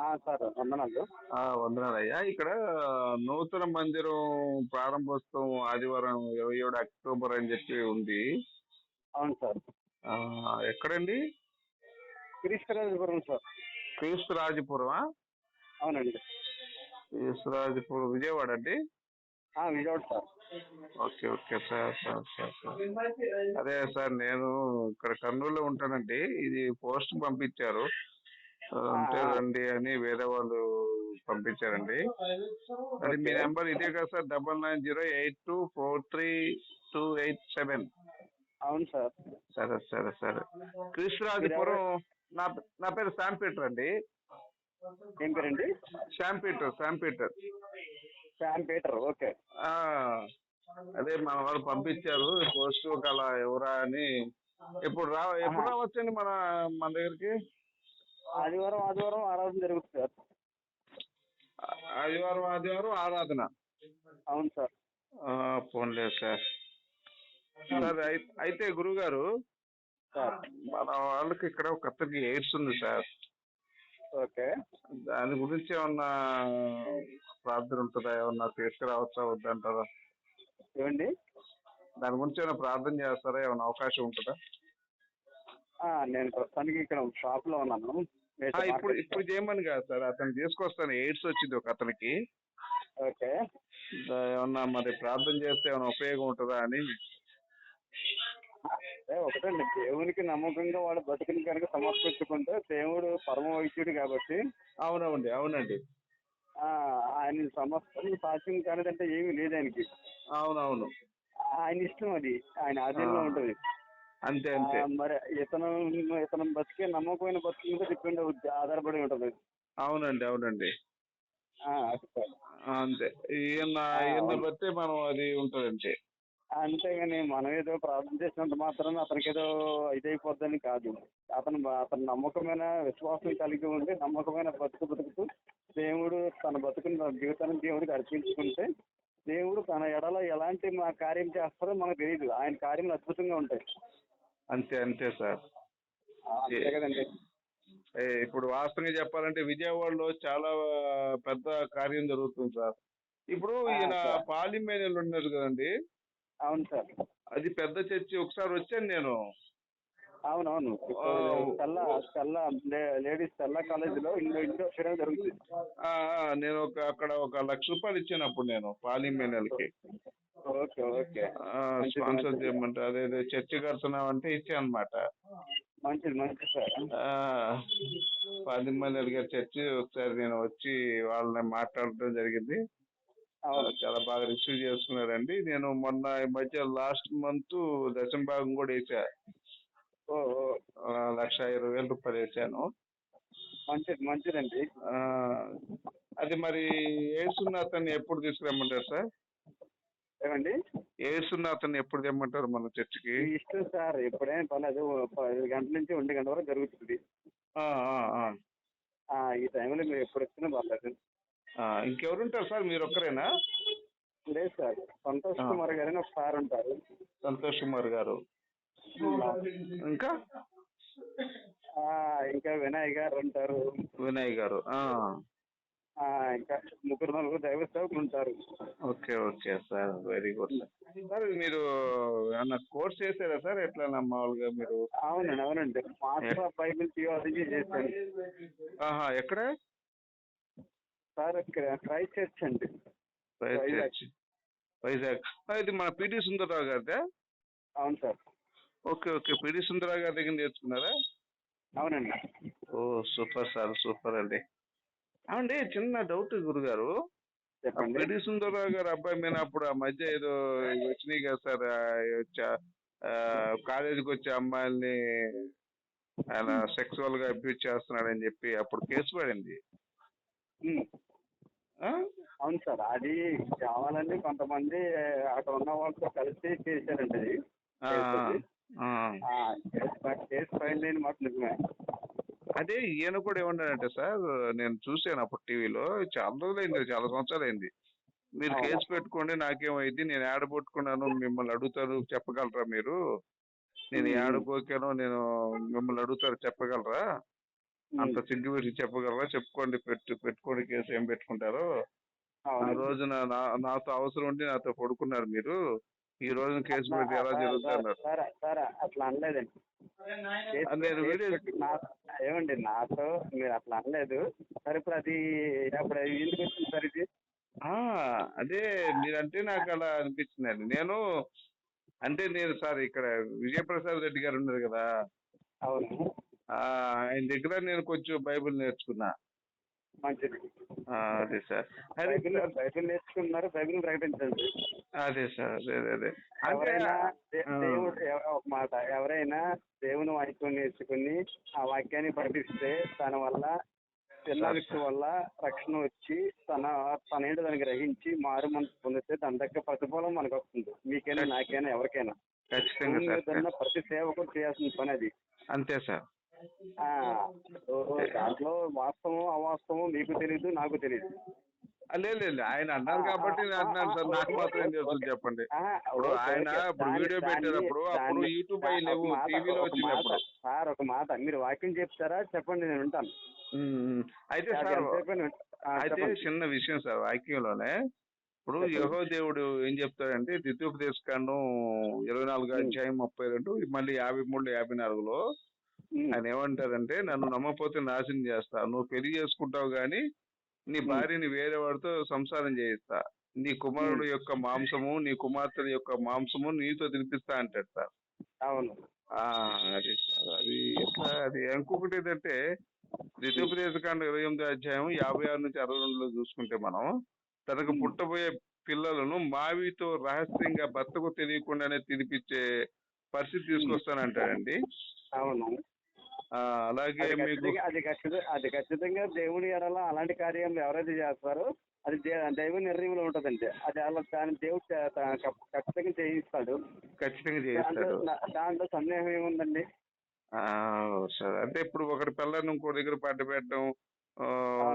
ఆ, సార్ వందనాలు. ఆ, వందనాలయ్యా ఇక్కడ నూతన మందిరం ప్రారంభోత్సవం ఆదివారం ఇరవై ఏడు అక్టోబర్ అని చెప్పి ఉంది. అవును సార్. ఎక్కడండి? క్రీస్తురాజపురం సార్. క్రీస్తురాజపురమా అవునండి. క్రీస్తురాజపురం విజయవాడ అండి? Vijayawada sir. Okay okay sir sir sir sir. అదే సార్ నేను ఇక్కడ కర్నూలులో ఉంటానండి. ఇది పోస్ట్ పంపించారు. అంటే రండి అని వేరే వాళ్ళు పంపించారండి. అది మీ నెంబర్ ఇదే కదా sir double nine zero eight two four three two eight seven. అవును సార్. సరే సరే సరే. కృష్ణరాజపురం నా నా పేరు శామ్ పీటర్ అండి. ఏం పేరండి? Sam Peter Sam Peter. Sam Peter okay. అదే మన వాళ్ళు పంపించారు పోస్ట్ అలా ఎవరా అని. ఇప్పుడు రా ఎప్పుడు రావచ్చండి మన మన దగ్గరికి? ఆదివారం ఆదివారం ఆరాధన జరుగుతుంది సార్. ఆదివారం ఆదివారం ఆరాధన. అవును సార్. ఆ, పోన్లేదు సార్. సార్ అయి- అయితే గురుగారు సార్. మన వాళ్ళకి ఇక్కడ ఒక అతనికి ఎయిడ్స్ ఉంది సార్. ఓకే. దాని గురించి ఏమన్నా ప్రార్థన ఉంటుందా? ఏమన్నా తీసుకురావచ్చా? వద్దంటారా ఏమండి? దాని గురించి ఏమైనా ప్రార్థన చేస్తారా? ఏమైనా అవకాశం ఉంటుందా? నేను ప్రస్తుతానికి ఇక్కడ షాప్లో ఉన్నాను. ఆ, ఇప్పుడు ఇప్పుడు చేయమని కాదు సార్. అతను తీసుకొస్తాను. ఎయిడ్స్ వచ్చింది ఒక అతనికి. ఓకే. దా- ఏమన్నా మరి ప్రార్థన చేస్తే ఏమైనా ఉపయోగం ఉంటుందా అని. అదే ఒకటండి. దేవునికి నమ్మకంగా వాడు బతుకుని కనుక సమర్పించుకుంటే దేవుడు పరమ వైద్యుడు కాబట్టి. అవునండి అవునండి. ఆ, ఆయన సమస్తం సాధ్యం కానిదంటే ఏమీ లేదు ఆయనకి. అవునవును. ఆయన ఇష్టం అది. ఆయన ఆధీనంలో. ఉంటది. అంతే అంతే. మరి ఇతను ఇతను బతికే నమ్మకమైన బతుకు మీద డిపెండ్ అవుద్ది ఆధారపడి ఉంటది. అవునండి అవునండి. ఆ, అది సార్. అంతే. ఈయన ఈయన. బట్టే మనం అది ఉంటుంది అంతే అంతేగాని మనం ఏదో ప్రార్థన చేసినంత మాత్రం అతనికి ఏదో ఇదైపోద్దని కాదు. అతను అతను నమ్మకమైన విశ్వాసం కలిగి ఉండి నమ్మకమైన బతుకు బతుకుతూ దేవుడు తన బతుకుని తన జీవితాన్ని దేవుడికి అర్పించుకుంటే దేవుడు తన ఎడల ఎలాంటి మా కార్యం చేస్తారో మనకు తెలియదు ఆయన కార్యములు అద్భుతంగా ఉంటాయి. అంతే అంతే సార్. అంతే కదండి. ఇప్పుడు వాస్తవంగా చెప్పాలంటే విజయవాడలో చాలా పెద్ద కార్యం జరుగుతుంది సార్. ఇప్పుడు ఈయన. పాలిమేనియల్ ఉన్నారు కదండి. అవును సార్. అది పెద్ద చర్చి ఒకసారి వచ్చాను నేను. అవునవును. తెల్ల తెల్ల లేడీస్ తెల్ల కాలేజీలో ఇండో ఇండో చేయడం జరుగుతుంది. నేను ఒక అక్కడ ఒక లక్ష రూపాయలు ఇచ్చాను అప్పుడు నేను పాలిమేనియల్కి ఓకే ఓకే. స్పాన్సర్. చేయమంటే అదే చర్చి కడుతున్నామంటే ఇచ్చాను అనమాట మంచిది మంచిది సార్. పాలిమేనియల్ గారి చర్చి ఒకసారి నేను వచ్చి వాళ్ళని మాట్లాడటం జరిగింది. చాలా బాగా రిసీవ్ చేసుకున్నారండి. నేను మొన్న ఈ మధ్య లాస్ట్ మంత్ దశమ భాగం కూడా వేసా. లక్ష ఇరవై వేల రూపాయలు వేసాను. మంచిది మంచిదండి. అది మరి ఏసున్న అతన్ని ఎప్పుడు తీసుకురమ్మంటారు సార్? ఏమండి? ఏసున్న అతన్ని ఎప్పుడు తెమ్మంటారు మన చర్చికి? ఇష్టం సార్ ఎప్పుడైనా పర్లేదు పది గంటల నుంచి ఒంటి గంట వరకు జరుగుతుంది. ఈ టైంలో మీరు ఎప్పుడు వచ్చినా పర్లేదు ఆ, ఇంకెవరుంటారు సార్? మీరు ఒక్కరేనా? లేదు సార్ సంతోష్. కుమార్ గారు ఒక సార్ ఉంటారు. సంతోష్ కుమార్ గారు. ఇంకా? ఇంకా వినయ్ గారు ఉంటారు. వినయ్ గారు ఇంకా ముగ్గురు నలుగురు దైవ సేవకులు ఉంటారు. Okay okay sir very good sir. Sir మీరు ఏమన్నా కోర్స్ చేశారా సార్? ఎట్లా మామూలుగా మీరు? అవునండి అవునండి. మాస్టర్ ఆఫ్ బైబిల్ థియాలజీ చేశాను. ఆహా ఎక్కడ? సార్ క్రైస్ట్ చర్చ్ అండి. వైజాగ్. వైజాగ్. ఇది మన పిటి సుందరరావు గారిదే? అవును sir. Okay okay. P T Sundararao గారి దగ్గర నేర్చుకున్నారా? అవునండి. ఓ సూపర్ సార్ సూపర్ అండి. అవునండి చిన్న డౌట్ గురుగారు. పిటి సుందరరావు గారు అబ్బాయి మీద అప్పుడు ఆ మధ్య ఏదో వచ్చినాయి కదా సార్ కాలేజీకి వచ్చే అమ్మాయిల్ని ఆయన సెక్సువల్గా అబ్యూజ్ చేస్తున్నాడని చెప్పి అప్పుడు కేసు పడింది? అవును సార్ అది కావాలండి కొంతమంది అక్కడ ఉన్న వాళ్ళతో కలిసి చేశారండి అది కేసు ఫై- కేసు ఫైల్ లేని మాట నిజమే అదే ఈయన కూడా ఏమన్నాడంటే సార్ నేను చూశాను అప్పుడు టీవీలో చాలా రోజులైంది చాలా సంవత్సరాలైంది. మీరు అవునా? కేసు పెట్టుకోండి నాకేమైంది నేను యాడ పట్టుకున్నాను మిమ్మల్ని అడుగుతారు చెప్పగలరా మీరు? నేను పోకానో నేను మిమ్మల్ని అడుగుతారు చెప్పగలరా? అంత సిగ్గు పెట్టి చెప్పగలరా? చెప్పుకోండి పెట్టు పెట్టుకోండి కేసు ఏం పెట్టుకుంటారో? ఆ. రోజున నా- నాతో అవసరం ఉండి నాతో పడుకున్నారు మీరు. ఈ రోజున కేసు పెట్టి ఎలా సార్, అట్లా అనలేదండి. ఏమండి నాతో మీరు అట్లా అనలేదు. సరే ఇప్పుడు అది అప్పుడు అది ఎందుకు వచ్చింది సార్ ఇది? అదే మీరంటే నాకు అలా అనిపించిందండి. నేను అంటే నేను సార్ ఇక్కడ విజయప్రసాద్ రెడ్డి గారు ఉన్నారు కదా. అవును. ఆయన దగ్గర నేను కొంచెం బైబిల్ నేర్చుకున్నా. మంచిది. అదే సార్. బైబిల్ బైబిల్ నేర్చుకున్నారు బైబిల్ ప్రకటించండి. అదే సార్ అదే అదే ఎవరైనా. దేవుడు ఒక మాట ఎవరైనా దేవుని వాక్యం నేర్చుకుని ఆ వాక్యాన్ని పఠిస్తే దాని వల్ల చిన్న వ్యక్తి వల్ల రక్షణ వచ్చి తన తన ఏంటో దాన్ని గ్రహించి మారు మనసు పొందితే దాని దగ్గర ప్రతిఫలం మనకు వస్తుంది మీకైనా నాకైనా ఎవరికైనా. ప్రతి సేవకుడు చేయాల్సిన పని అది. అంతే సార్. దాంట్లో వాస్తవం అవాస్తవం మీకు తెలియదు నాకు తెలియదు లేదు ఆయన అన్నారు కాబట్టి నేను అంటున్నాను సార్ నాకు మాత్రం ఏం తెలుసు చెప్పండి ఇప్పుడు ఆయన. ఇప్పుడు వీడియో పెట్టేటప్పుడు అప్పుడు యూట్యూబ్ అయి లేవు టీవీలో వచ్చినప్పుడు సార్ ఒక మాట మీరు వాక్యం చెప్తారా చెప్పండి నేను ఉమ్. అయితే సార్ అయితే. చిన్న విషయం సార్ వాక్యంలోనే ఇప్పుడు. యహో దేవుడు ఏం చెప్తాడంటే ద్వితీయోపదేశ కాండం ఇరవై నాలుగు. అధ్యాయం ముప్పై రెండు మళ్ళీ యాభై మూడు యాభై నాలుగులో ఆయన ఏమంటారంటే నన్ను నమ్మకపోతే నాశనం చేస్తా. నువ్వు పెళ్ళి చేసుకుంటావు గాని నీ. భార్యని వేరే వాడితో సంసారం చేయిస్తా. నీ కుమారుడు యొక్క మాంసము నీ కుమార్తె యొక్క మాంసము నీతో తినిపిస్తా అంటాడు సార్. అవును. ఆ, అది సార్ అది ఎట్లా అది ఇంకొకటి ఏంటంటే ద్వితీయోపదేశకాండ ఇరవై ఎనిమిది అధ్యాయం యాభై ఆరు నుంచి అరవై రెండులో చూసుకుంటే మనం తనకు. పుట్టబోయే పిల్లలను మావితో రహస్యంగా భర్తకు తెలియకుండానే తినిపించే పరిస్థితి తీసుకొస్తానంటాడండి. అవును. అలాగే అది మీకు ఖచ్చితంగా అది ఖచ్చితంగా అది ఖచ్చితంగా దేవుని ఎడల అలాంటి కార్యాలు ఎవరైతే చేస్తారో అది దైవ నిర్ణయంలో ఉంటదండి. అది అలా దాని దేవుడు ఖచ్చితంగా చేయిస్తాడు. ఖచ్చితంగా దాంట్లో చేయిస్తాడు. దాంట్లో సందేహం ఏముందండి? సరే. అంటే ఇప్పుడు ఒకటి పిల్లల్ని ఇంకో దగ్గర పడ్డ పెట్టడం.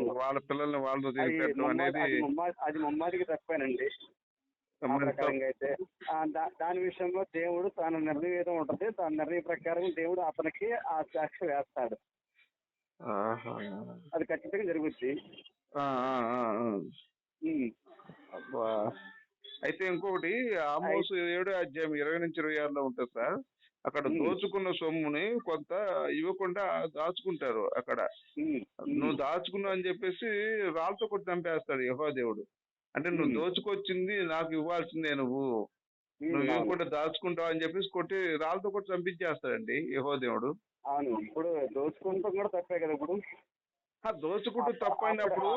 వాళ్ళ పిల్లల్ని వాళ్ళతో ముమ్మాటి అనేది అది ముమ్మాటికి తప్పేనండి ప్రకారంగా అయితే దాని విషయంలో దేవుడు తన నిర్ణయం ఏదో ఉంటుంది తన నిర్ణయం ప్రకారం దేవుడు అతనికి ఆ సాక్షి వేస్తాడు ఆహా. అది ఖచ్చితంగా జరుగుద్ది. అయితే ఇంకొకటి ఆమోసు ఏడో అధ్యాయం ఇరవై నుంచి ఇరవై ఆరులో ఉంటుంది సార్ అక్కడ. దోచుకున్న సొమ్ముని కొంత ఇవ్వకుండా దాచుకుంటారు అక్కడ. నువ్వు దాచుకున్నావు అని చెప్పేసి రాళ్ళతో కొట్టి చంపేస్తాడు యహో దేవుడు అంటే నువ్వు. దోచుకొచ్చింది నాకు ఇవ్వాల్సిందే నువ్వు. నువ్వు. ఇవ్వకుండా దాచుకుంటావు అని చెప్పేసి కొట్టి రాళ్ళతో కొట్టి చంపించేస్తాడండి యహో దేవుడు అవును ఇప్పుడు దోచుకుంటాం కూడా తప్పే కదా ఇప్పుడు దోచుకుంటూ తప్పైనప్పుడు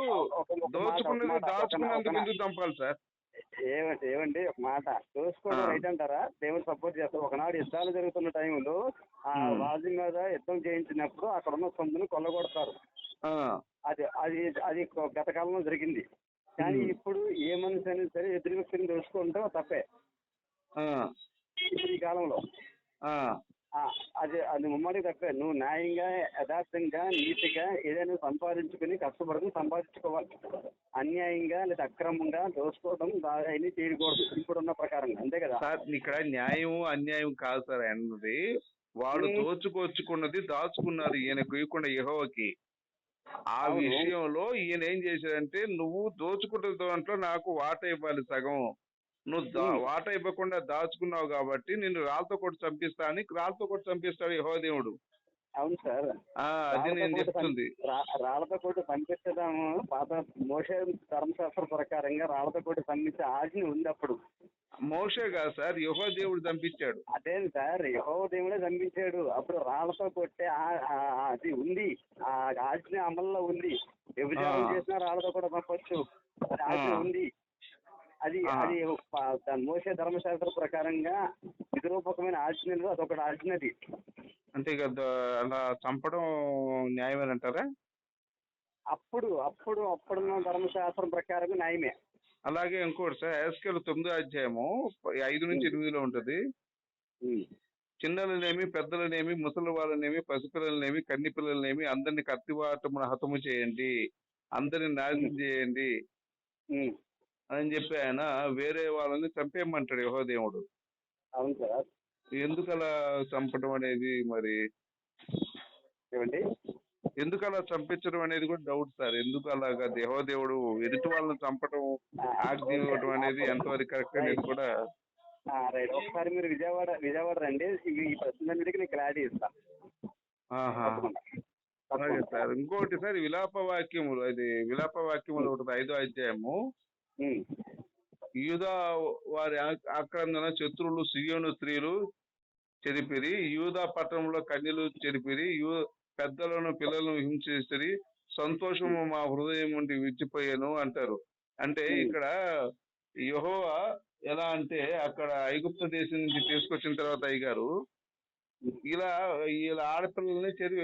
దోచుకున్నది దాచుకున్నందుకు. ఎందుకు చంపాలి సార్ ఏమండి ఏమండి ఒక మాట దోచుకోవడం. రైట్ అంటారా దేవుడు సపోర్ట్ చేస్తారు ఒకనాడు యుద్ధాలు జరుగుతున్న టైంలో ఆ. రాజు మీద యుద్ధం చేయించినప్పుడు అక్కడ ఉన్న సొమ్మును కొల్లగొడతారు అది అది అది గత కాలంలో జరిగింది కానీ. ఇప్పుడు ఏ మనిషి అయినా సరే ఎదురు వ్యక్తిని దోచుకుంటే తప్పే. ఇప్పుడు ఈ కాలంలో. అది అది ముమ్మడి తప్పే. నువ్వు న్యాయంగా యథార్థంగా నీతిగా ఏదైనా సంపాదించుకుని కష్టపడుకుని సంపాదించుకోవాలి. అన్యాయంగా లేదా అక్రమంగా దోచుకోవడం అవన్నీ చేయకూడదు. ఇప్పుడున్న ప్రకారంగా అంతే కదా. సార్ ఇక్కడ న్యాయం అన్యాయం కాదు సార్ అన్నది. ఉమ్. దోచుకొచ్చుకున్నది దాచుకున్నారు. ఈయన ఇవ్వకుండా యెహోవాకి. ఆ. విషయంలో ఈయన ఏం చేశాడంటే నువ్వు దోచుకున్న దాంట్లో నాకు వాట ఇవ్వాలి సగం నువ్వు. వాట ఇవ్వకుండా దాచుకున్నావు కాబట్టి నిన్ను రాళ్ళతో కొట్టి చంపిస్తా అని రాళ్ళతో కొట్టి చంపిస్తాడు యెహోవా దేవుడు అవును సార్. అది నేను చెప్తుంది. రా- రాళ్ళతో కొట్టి పంపించడము పాత మోసే ధర్మశాస్త్ర ప్రకారంగా రాళ్ళతో కొట్టి పంపించే ఆజ్ఞ ఉంది అప్పుడు మోషే కాదు సార్ యెహోవా దేవుడు చంపించాడు అదే సార్ యహో దేవుడే చంపించాడు అప్పుడు రాళ్ళతో కొట్టే అది ఉంది. ఆ ఆజ్ఞ అమల్లో ఉంది. ఆ. చేసినా రాళ్ళతో కూడా పంపొచ్చు. ఆజ్ఞ. ఉంది. అది. అది మోసే ధర్మశాస్త్ర ప్రకారంగా విధిరూపకమైన ఆజ్ఞలు అదొకటి ఆజ్ఞది. అంతే కదా అలా చంపడం న్యాయమేనంటారా? అప్పుడు అప్పుడు అప్పుడున్న ధర్మశాస్త్రం ప్రకారం న్యాయమే. అలాగే ఇంకోటి సార్ ఎస్కేల్ తొమ్మిదో అధ్యాయము ఐదు నుంచి. ఎనిమిదిలో ఉంటది. చిన్నలనేమి పెద్దలనేమి ముసలి వాళ్ళనేమి పసిపిల్లలనేమి కన్ని పిల్లలనేమి అందరిని కత్తివాటమున హతము చేయండి. అందరిని నాశనం చేయండి. అని చెప్పి ఆయన వేరే వాళ్ళని చంపేయమంటాడు యహో దేవుడు అవును సార్. ఎందుకు అలా చంపడం అనేది మరి? ఏమండి? ఎందుకు అలా చంపించడం అనేది కూడా డౌట్ సార్. ఎందుకు అలాగా దేవదేవుడు ఎదుటి వాళ్ళని చంపడం ఆజ్ఞ ఇవ్వడం అనేది ఎంతవరకు కరెక్ట్ అనేది కూడా రైట్. ఒకసారి మీరు విజయవాడ విజయవాడ రండి. ఈ ప్రశ్నలన్నిటికీ నేను క్లారిటీ ఇస్తాను అలాగే. సార్. ఇంకోటి సార్ విలాప వాక్యములు అది విలాప వాక్యములు ఒకటి ఐదో అధ్యాయము. యూదా వారి ఆ- ఆక్రందన శత్రువులు సియోను స్త్రీలు చెరిపిరి యూదా పట్టణంలో కన్యలు చెరిపిరి యూ పెద్దలను పిల్లలను హింసిస్తుంది సంతోషము మా హృదయం నుండి విచ్చిపోయాను అంటారు అంటే. ఇక్కడ యెహోవా ఎలా అంటే అక్కడ ఐగుప్త దేశం నుంచి తీసుకొచ్చిన తర్వాత అయ్యగారు ఇలా ఇలా ఆడపిల్లల్ని చెరి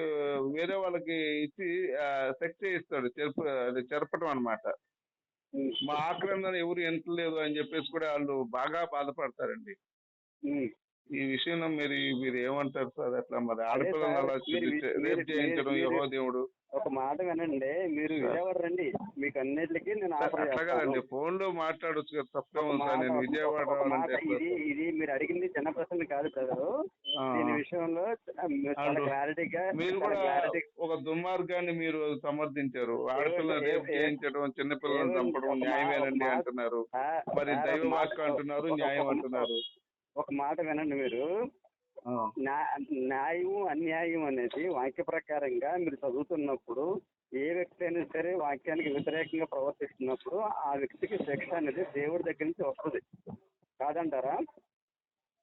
వేరే వాళ్ళకి ఇచ్చి సెక్స్ చేయిస్తాడు చెరుపు అది చెరపడం అన్నమాట ఉమ్. మా ఆక్రందన ఎవరు ఎంతలేదు అని చెప్పేసి కూడా వాళ్ళు బాగా బాధపడతారండి. ఈ విషయంలో మీరు మీరు ఏమంటారు సార్? అట్లా మరి ఆడపిల్లలు అలా రేప్ చేయించడం యహో దేవుడు. ఒక మాట వినండి మీరు. విజయవాడ రండి మీకు అన్నిటికీ నేను అట్లా కదండి ఫోన్లో మాట్లాడొచ్చు కదా తప్పే ఉంది సార్ నేను విజయవాడ ఇది ఇది మీరు అడిగింది చిన్న ప్రశ్న కాదు బ్రదరు. ఆ. దీని విషయంలో. క్లారిటీగా మీరు కూడా ఒక దుర్మార్గాన్ని మీరు సమర్థించారు. ఆడపిల్లలు రేప్ చేయించడం చిన్నపిల్లలను చంపడం న్యాయమేనండి అంటున్నారు. మరి దైవ వాక్కు అంటున్నారు న్యాయం అంటున్నారు. ఒక మాట వినండి మీరు. న్యాయం అన్యాయం అనేది వాక్య ప్రకారంగా మీరు చదువుతున్నప్పుడు ఏ వ్యక్తి అయినా సరే వాక్యానికి వ్యతిరేకంగా ప్రవర్తిస్తున్నప్పుడు ఆ వ్యక్తికి శిక్ష అనేది దేవుడి దగ్గర నుంచి వస్తుంది. కాదంటారా?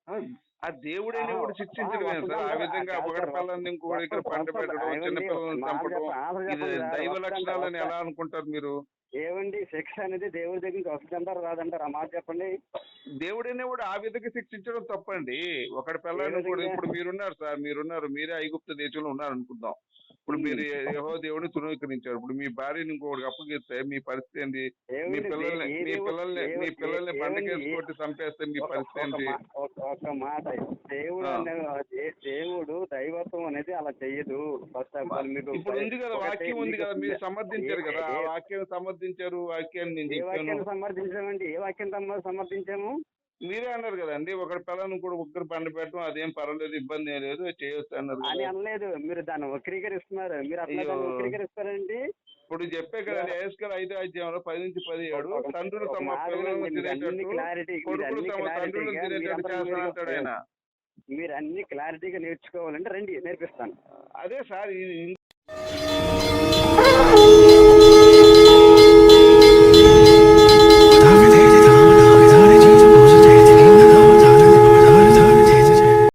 ఆ, దేవుడైనా కూడా శిక్షించడమే సార్. ఆ విధంగా పిల్లల్ని ఇంకొకటి ఇక్కడ పంట పెట్టడం చిన్న పిల్లల్ని చంపడం. ఇది దైవ లక్షణాలని ఎలా అనుకుంటారు మీరు? ఏమండి? శిక్ష అనేది దేవుడి దగ్గర నుంచి వస్తుందంటారా రాదంటారా? ఆ మాట చెప్పండి. దేవుడైనా కూడా ఆ విధంగా శిక్షించడం తప్పండి. ఒకటి పిల్లల్ని కూడా? ఇప్పుడు మీరున్నారు సార్. మీరున్నారు. మీరే ఐగుప్త దేశంలో ఉన్నారు అనుకుందాం ఇప్పుడు మీరు యహో దేవుడిని తృణీకరించారు. ఇప్పుడు మీ భార్యని ఇంకొకటి అప్పగిస్తే మీ పరిస్థితి ఏంటి? మీ? పిల్లల్ని మీ పిల్లల్ని మీ పిల్లల్ని? బండకేసి కొట్టి చంపేస్తే మీ పరిస్థితి ఏంటి? ఒక- మాట. దేవుడు దేవుడు దైవత్వం అనేది అలా చెయ్యదు. ఫస్ట్ ఆఫ్ ఆల్ మీకు ఇప్పుడు ఉంది కదా వాక్యం ఉంది కదా మీరు సమర్థించారు కదా వాక్యం సమర్థించారు వాక్యాన్ని నేను ఏ వాక్యాన్ని సమర్థించామండి? ఏ వాక్యం సమ- సమర్థించాము? మీరే అన్నారు కదండి ఒకటి పిల్లలను కూడా ఒక్కరు పండు పెట్టడం అదేం పర్వాలేదు ఇబ్బంది ఏం లేదు చేయొచ్చు అన్నారు అని కదా. అనలేదు. మీరు దాన్ని వక్రీకరిస్తున్నారు. మీరు అట్లా అయ్యో. దాన్ని వక్రీకరిస్తారండి? ఇప్పుడు చెప్పే కదండి ఏస్కల్ ఐదో అధ్యాయంలో పది నుంచి పదిహేడు ఒక- తండ్రులు ఒక తమ మాట పిల్లలను వినండి, మీరు అన్ని తినేటట్టు క్లారిటీ మీరు కొడుకులు అన్ని తమ తండ్రులను క్లారిటీగా మీరు తినేటట్టు అందరూ చేస్తానంటాడు ఆయన. మీరు అన్ని క్లారిటీగా నేర్చుకోవాలంటే రండి నేర్పిస్తాను. అదే సార్ ఇది